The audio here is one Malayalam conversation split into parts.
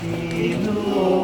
Amen.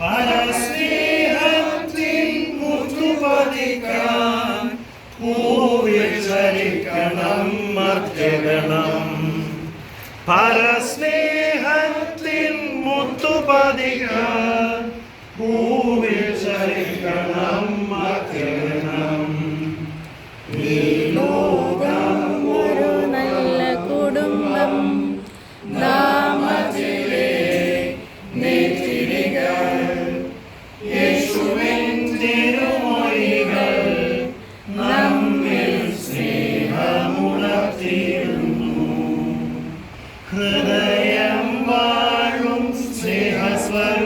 പരസ്നേഹത്തിൻ മുത്തുപതിക്കാൻ മൂവിൽ ചരിക്കണം മർജരണം പരസ്നേഹത്തിൻ മുത്തുപതിക്കാൻ ചരിക്കണം തിരുമൊഴികൾ നമ്മിൽ സ്നേഹമുണർത്തിയിരുന്നു. ഹൃദയം വാഴും സ്നേഹസ്വരം